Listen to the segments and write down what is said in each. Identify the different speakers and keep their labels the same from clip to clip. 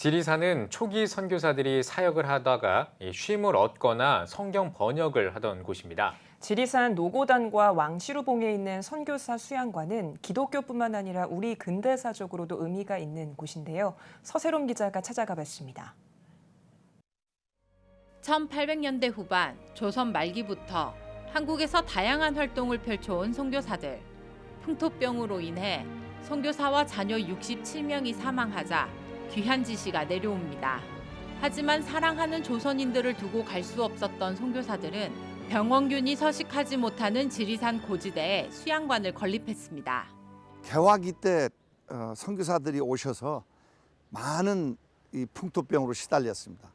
Speaker 1: 지리산은 초기 선교사들이 사역을 하다가 이 쉼을 얻거나 성경 번역을 하던 곳입니다.
Speaker 2: 지리산 노고단과 왕시루봉에 있는 선교사 수양관은 기독교뿐만 아니라 우리 근대사적으로도 의미가 있는 곳인데요. 서세롬 기자가 찾아가 봤습니다.
Speaker 3: 1800년대 후반 조선 말기부터 한국에서 다양한 활동을 펼쳐온 선교사들. 풍토병으로 인해 선교사와 자녀 67명이 사망하자 귀한 지시가 내려옵니다. 하지만 사랑하는 조선인들을 두고 갈 수 없었던 선교사들은 병원균이 서식하지 못하는 지리산 고지대에 수양관을 건립했습니다.
Speaker 4: 개화기 때 어, 선교사들이 오셔서 많은 이 풍토병으로 시달렸습니다.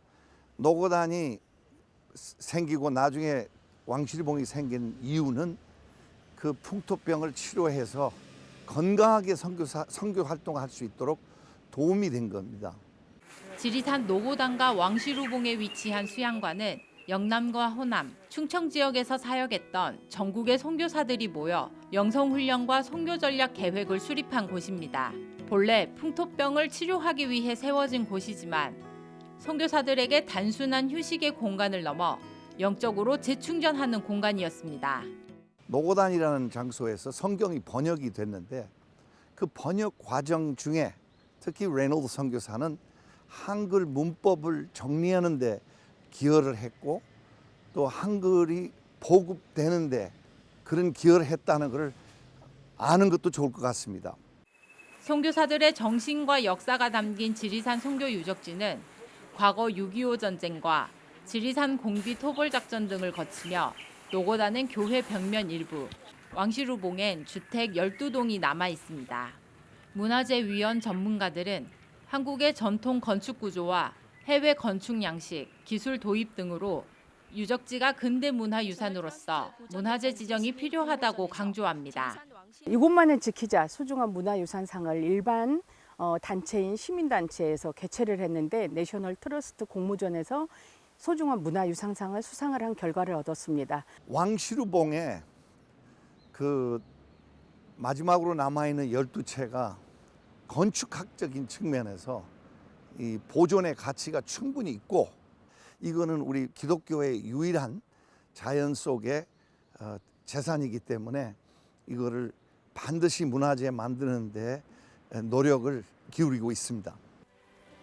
Speaker 4: 노고단이 생기고 나중에 왕실봉이 생긴 이유는 그 풍토병을 치료해서 건강하게 선교사 선교 활동할 수 있도록 도움이 된 겁니다.
Speaker 3: 지리산 노고단과 왕시루봉에 위치한 수양관은 영남과 호남, 충청 지역에서 사역했던 전국의 선교사들이 모여 영성 훈련과 선교 전략 계획을 수립한 곳입니다. 본래 풍토병을 치료하기 위해 세워진 곳이지만 선교사들에게 단순한 휴식의 공간을 넘어 영적으로 재충전하는 공간이었습니다.
Speaker 4: 노고단이라는 장소에서 성경이 번역이 됐는데 그 번역 과정 중에 특히 레놀드 선교사는 한글 문법을 정리하는 데 기여를 했고 또 한글이 보급되는데 그런 기여를 했다는 것을 아는 것도 좋을 것 같습니다.
Speaker 3: 선교사들의 정신과 역사가 담긴 지리산 선교 유적지는 과거 6.25 전쟁과 지리산 공비 토벌 작전 등을 거치며 노고단은 교회 벽면 일부, 왕시루봉엔 주택 12동이 남아 있습니다. 문화재위원 전문가들은 한국의 전통 건축 구조와 해외 건축 양식, 기술 도입 등으로 유적지가 근대 문화 유산으로서 문화재 지정이 필요하다고 강조합니다.
Speaker 5: 이곳만을 지키자 소중한 문화유산상을 일반 어, 단체인 시민단체에서 개최를 했는데 내셔널 트러스트 공모전에서 소중한 문화유산상을 수상을 한 결과를 얻었습니다.
Speaker 4: 왕시루봉에 그 마지막으로 남아 있는 12채가 건축학적인 측면에서 이 보존의 가치가 충분히 있고 이거는 우리 기독교의 유일한 자연 속의 어, 재산이기 때문에 이거를 반드시 문화재 만드는데 노력을 기울이고 있습니다.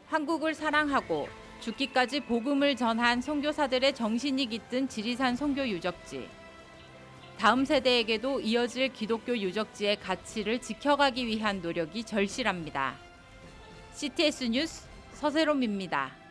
Speaker 3: 한국을 사랑하고 죽기까지 복음을 전한 선교사들의 정신이 깃든 지리산 선교 유적지. 다음 세대에게도 이어질 기독교 유적지의 가치를 지켜가기 위한 노력이 절실합니다. CTS 뉴스 서세롬입니다.